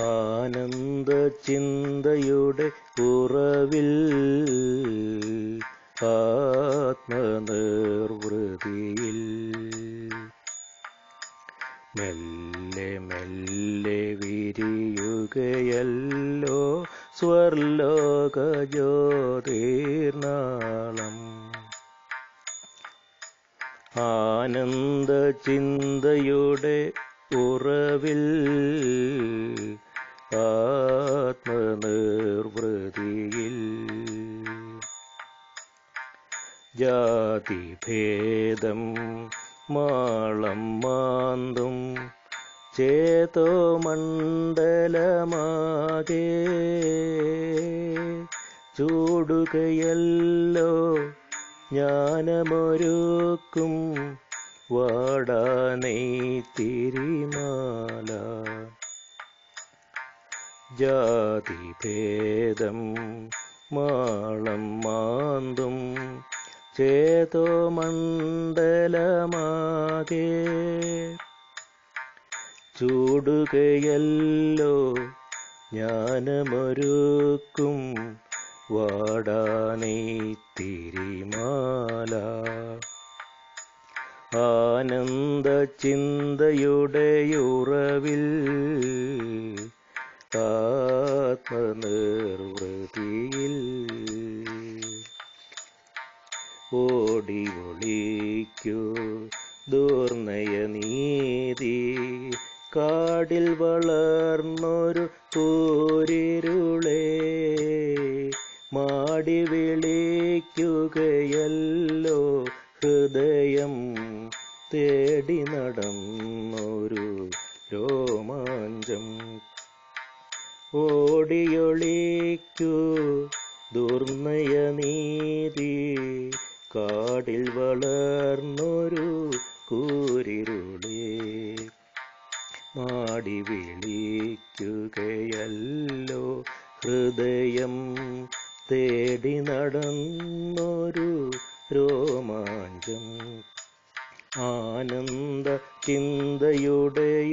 ആനന്ദ ചിന്തയുടെ ഉറവിൽ ആത്മനിർവൃതിയിൽ. മെല്ലെ മെല്ലെ വിരിയുകയല്ലോ സ്വർലോക ജ്യോതിർനാളം. ആനന്ദ ചിന്തയുടെ ഉറവിൽ ജാതിഭേദം മാളം മാന്തും ചേതോ മണ്ഡലമാകെ. ചൂടുകയല്ലോ ജ്ഞാനമൊരുക്കും വാടാനൈ തിരിമാല ജാതിഭേദം മാളം മാന്തും ചേതോ മണ്ഡലമാകെ ചൂടുകയല്ലോ ജ്ഞാനമൊരുക്കും വാടാനൈ തിരിമാല. ആനന്ദ ചിന്തയുടെ ഉറവിൽ ആത്മനിർവൃതിയിൽ ഓടി ഒളിക്കൂ ദൂർണയ നീതി കാടിൽ വളർന്നൊരു കൂരിരുളേ മാടി വിളിക്കുകയല്ലോ ഹൃദയം തേടി നടന്നൊരു രോമാഞ്ചം. ഓടിയൊളിക്കൂ ദുർനയ നീതി കാടിൽ വളർന്നൊരു കൂരിരുളേ. മാടി വിളിക്കുകയല്ലോ ഹൃദയം തേടി നടന്നൊരു രോമാഞ്ചം. ആനന്ദ ചിന്തയുടെ